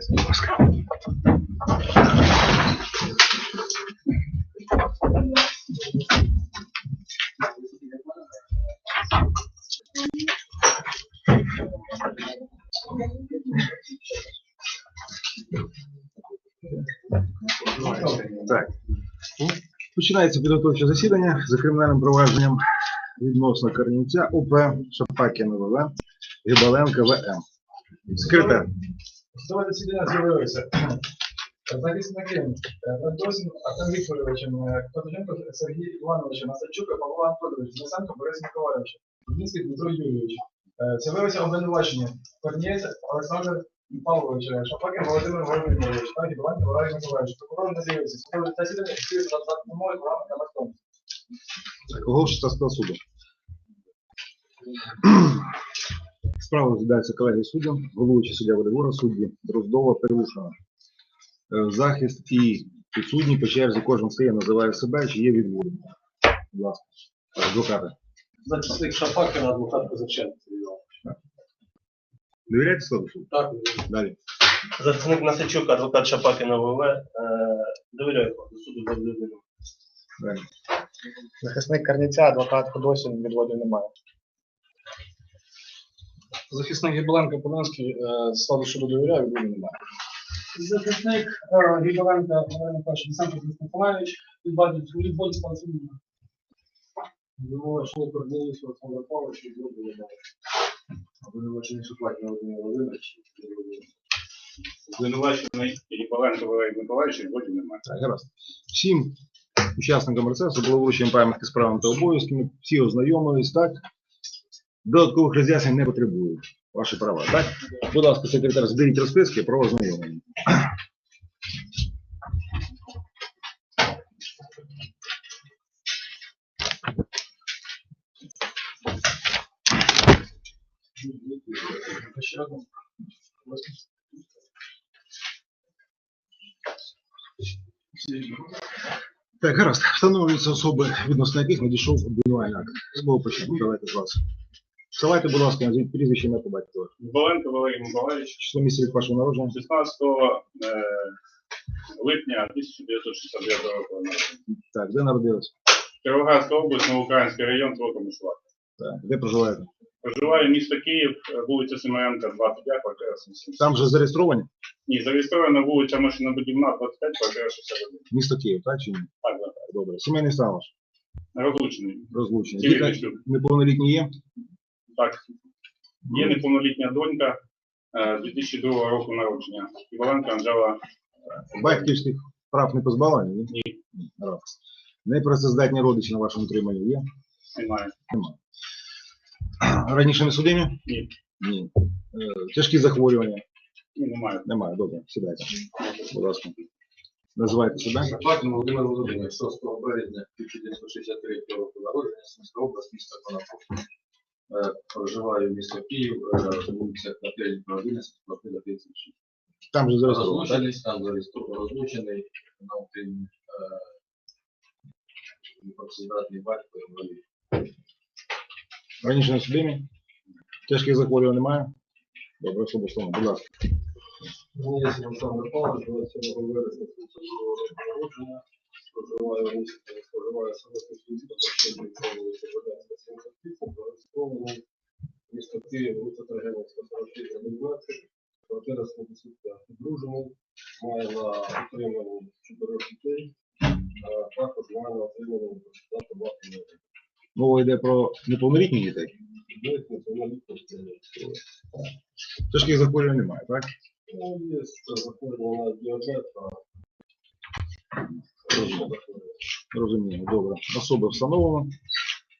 Сідайте, будь ласка. Так. Починається підготовче засідання за кримінальним провадженням відносно Корнівця ОП Шапакіна ВВ Гібаленка ВМ. Секретар. Давайте засідання з'явилися. Захисники Досін Артем Вікторовичем, Котовенко Сергій Іванович, Масарчук, Павло Анатолійович, Денисенко Борис Миколайович, Дубінський Дмитро Юрійович. Е, обвинувачення Корнієць Олександр Павлович, Шапакін Володимир Володимирович, та Гібаленко Валерій Миколайович. Прокурор не з'явився. Судове засідання відкриється за допомогою програми «Камертон». Кого 16 суду? Справа розглядається колеги суддям, головуючий суддя Водогора, судді Дроздова, Первушина. Е, Захист і підсудні по черзі кожен стає, називає себе, чи є відводи. Будь ласка, адвокати. Зачисник Шапакіна, адвокат Козаченко. Довіряєте складу суду? Так, Далі. Зачисник Насичук, адвокат Шапакіна ВВ. Е, довіряю до суду за людину. Далі. Захисник Карніця, адвокат Ходосін, відводів немає. Захисник Гібеленко Полонський, е, складу суду довіряю, відводів немає. Захисник Гібаленка Валерій Миколаївич Олександр Миколаївич відводить відводить пансіонера. Думаю, що Корнієць Олександр Павлович і Зробили немає. Обвинувачений Шапакін Володимир Володимирович. Звинувачений Єпаленко Валерій Миколаївич відводів немає. Так, гаразд. Всім учасникам процесу було вручені пам'ятки з правами та обов'язками, всі ознайомились, так? Додаткових роз'яснень не потребують. Ваші права, так? Будь ласка, секретар, зберіть розписки про ознайомлення. Ще одну. Так, гаразд. Встановлюються особи, відносно яких надійшов обвинувальний акт. З кого почнемо? Давайте з вас. Вставайте, будь ласка, назвіть прізвище ім'я по батькові. Валерій Миколаївич Число місяця рік вашого народження. 16 е, липня 1969 року. народження. Так, де народились? Кіровоградська область, Новоукраїнський район, село Комишла. Так, де проживаєте? Проживаю місто Київ, е, вулиця Семененка, 25, квартира 77. Там же зареєстровані? Ні, зареєстрована вулиця Машинобудівна, 25, квартира 61. Місто Київ, так чи ні? Так, так. Добре. Сімейний стан ваш? Розлучений. Розлучений. Цивільний Діти шлюб. неповнолітні є? Так. Є неповнолітня донька е, 2002 року народження. Єпаленко Анжела Батьківських прав не позбавлені? Ні. Гаразд. Непрацездатні родичі на вашому утриманні є? немає. Немає. Раніше не судимі? Ні. Ні. Е, Тяжкі захворювання? Ні, немає. Немає. Добре, сідайте. Будь ласка. Називайте себе. Шапакін Володимир Володимирович, 6 березня 1963 року народження, Сумська область, місто Конотоп. Е, Проживаю в місто Київ, е, вулиця Катеринка 11, квартира 36. Там же зареєстровано, так? Розлучений, там зареєстровано розлучений, на Україні непрацездатний батько інвалід. Раніше не судимі? Тяжких захворювань немає? Добре, особо слово. Будь ласка. Мені є Олександр Павлович, 27 вересня 1972 року народження. Проживаю в місті, проживаю особисто фізично, почти вулиця Богданська, 78, зареєстрований. Місто Київ, вулиця Торгенівська, 46, 11, квартира 75. Одружений, має на утриманні чотирьох дітей, а також має на утриманні депутата Бахмута. Мова йде про неповнолітніх дітей. Навіть націоналітно Тяжких захворювань немає, так? Ну, є захворювання на діабет, а. Розумію, добре. Особа встановлена.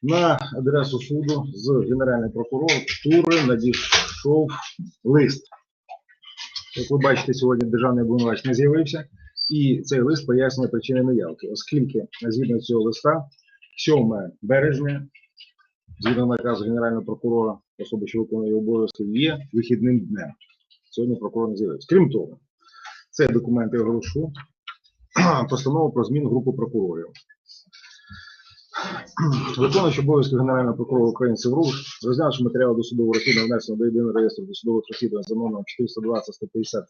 На адресу суду з Генеральної прокуратури надійшов лист. Як ви бачите, сьогодні державний обвинувач не з'явився, і цей лист пояснює причини неявки, оскільки згідно цього листа, 7 березня, згідно наказу Генерального прокурора, особи, що виконує обов'язки, є вихідним днем. Сьогодні прокурор не з'явився. Крім того, це документи оголошу, постанова про зміну групи прокурорів. Виконуючи обов'язки Генерального прокурора України Севруш, розглянувши матеріали досудового розслідування, внесено до єдиного реєстру досудових розслідувань за номером 420 150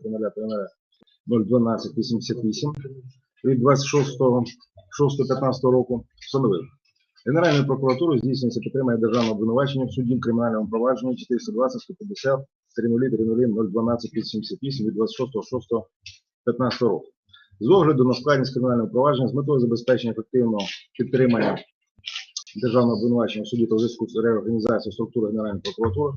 012 88 від 26.06.15 року встановив. Генеральною прокуратурою здійснюється підтримання державного обвинувачення в суді в кримінальному провадженні 420 150 012 88 від 26.06.15 року. З огляду на складність кримінального провадження з метою забезпечення ефективного підтримання державного обвинувачення суді та в зв'язку з реорганізацією структури Генеральної прокуратури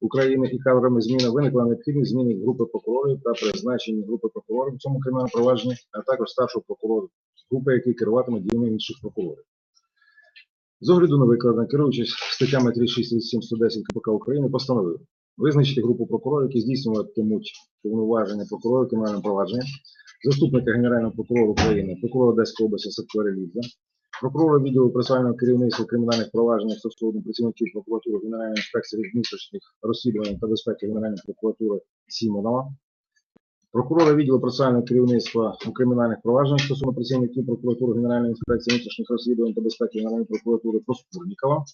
України і кадровими змінами виникла необхідність зміни групи прокурорів та призначення групи прокурорів в цьому кримінальному провадженні, а також старшого прокурора групи, який керуватиме діями інших прокурорів. З огляду на викладення, керуючись статтями 36 110 КПК України, постановив визначити групу прокурорів, які здійснюватимуть повноваження прокурора кримінального провадження, заступника Генерального прокурора України, прокурора Одеської області Сакварі Лідза, прокурора відділу процесуального керівництва кримінальних проваджень стосовно працівників прокуратури Генеральної інспекції внутрішніх розслідувань та безпеки Генеральної прокуратури Сімонова, прокурора відділу процесуального керівництва у кримінальних провадженнях стосовно працівників прокуратури Генеральної інспекції внутрішніх розслідувань та безпеки Генеральної прокуратури Проскурнікова,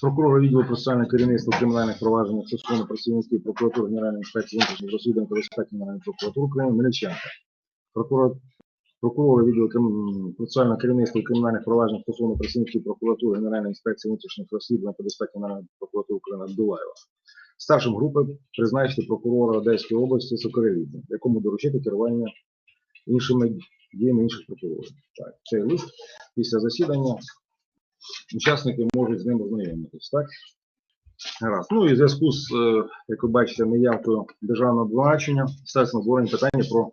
прокурора відділу процесуального керівництва кримінальних провадженнях стосовно працівників прокуратури Генеральної інспекції внутрішніх розслідувань та безпеки Генеральної прокуратури України Мельниченка, прокурор прокурора відділу процесуального керівництва кримінальних провадженнях стосовно працівників прокуратури Генеральної інспекції внутрішніх розслідувань та безпеки Генеральної прокуратури України Абдулаєва. Старшим групи призначити прокурора Одеської області Сокореліда, якому доручити керування іншими діями інших прокурорів. Так, цей лист після засідання учасники можуть з ним ознайомитись. Так? Гаразд. Ну і в зв'язку з, е, як ви бачите, неявкою державного обвинувачення, ставиться на питання про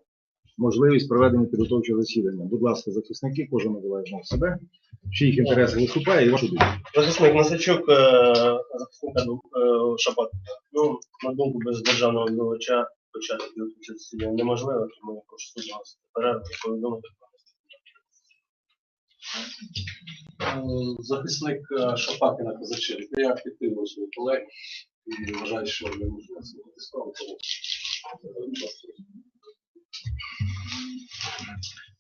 можливість проведення підготовчого засідання. Будь ласка, захисники, кожен називає знову себе, в чиїх інтересах виступає і вашу думку. Захисник Масачук, е, захисник е, Шабат. Ну, на думку без державного обвинувача почати підготовче засідання неможливо, тому я прошу суд нас перерву і повідомити. Е, Захисник Шапакіна Казаченко. Я підтримую свою колегу і вважаю, що не можна справу.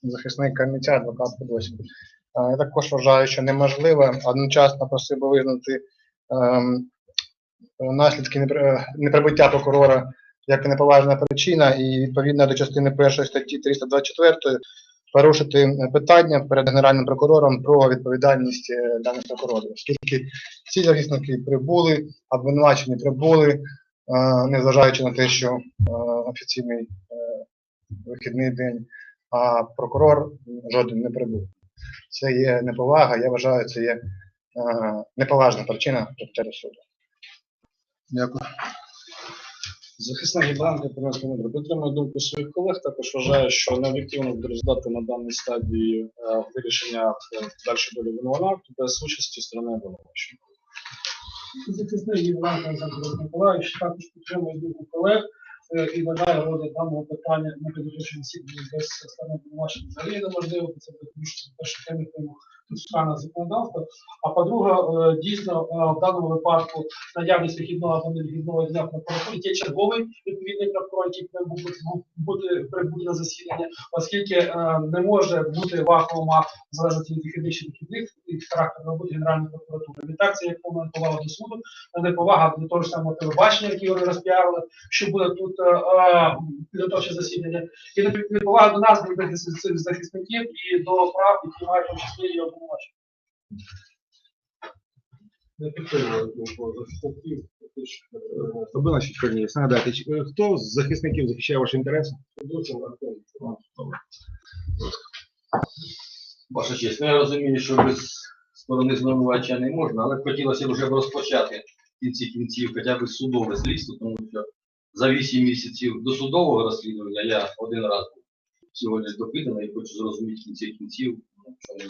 Захисник Кам'янця, адвокат Подоський. Е, Я також вважаю, що неможливо одночасно просив би визнати ем, наслідки е, неприбуття прокурора як неповажна причина і відповідно до частини першої статті 324 порушити питання перед генеральним прокурором про відповідальність е, даних прокурорів, оскільки ці захисники прибули, обвинувачені прибули, е, незважаючи на те, що е, офіційний вихідний день а прокурор жоден не прибув. Це є неповага, я вважаю, це є е, неповажна причина прийти суду. Дякую. Захисник Гібранка Пронецький Дмитро підтримує думку своїх колег. Також вважає, що необ'єктивно буде роздати на даній стадії е, вирішення е, дальшої долі винного акту без участі сторони обвинувачення. Захисник Євген Миколаївич також підтримує думку колег е, і вважає розгляд даного питання на підвищенні засідання без сторони обвинувачення взагалі неможливо, це тому що те, теми тут стане законодавство. А по-друге, е, дійсно е, в даному випадку наявність вихідного або невихідного дня в прокуратурі є черговий відповідний прокурор, який бути, прибути на засідання, оскільки е, не може бути вакуума в залежності від вихідних чи вихідних від характеру роботи Генеральної прокуратури. Відтак це як повна повага до суду, а не повага до того ж самого телебачення, яке вони розпіарили, що буде тут підготовче засідання, і не- неповага до нас, до захисників і до прав, які мають в числі і обвинувачення. Не підтримую думку захисників. фактично, Обвинувачі Чернігівська. Нагадайте, чи- е, хто з захисників захищає ваші інтереси? Ваша честь, ну я розумію, що без сторони звинувачення не можна, але хотілося б вже б розпочати кінці кінців хоча б судове слідство, тому що за 8 місяців до судового розслідування я один раз був сьогодні допитаний і хочу зрозуміти кінці кінців, ну, що мене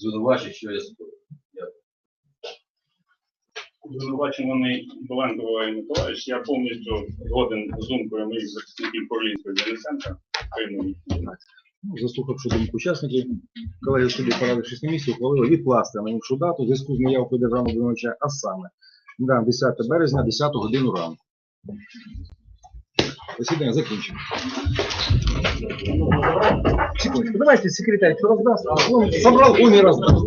звинувачують, що я скоро. Звинувачений Боленко Валерій Миколаївич, я повністю згоден з думкою моїх захисників Павлінського Денисенка. Ну, Заслухавши думку учасників, колеги суді поради 6 місяців ухвалили відкласти на іншу дату в зв'язку з неявкою державного обвинувача, а саме да, 10 березня, 10 годину ранку. Засідання закінчено. Секундочку, давайте секретарь, что раздаст, собрал, он и раздаст.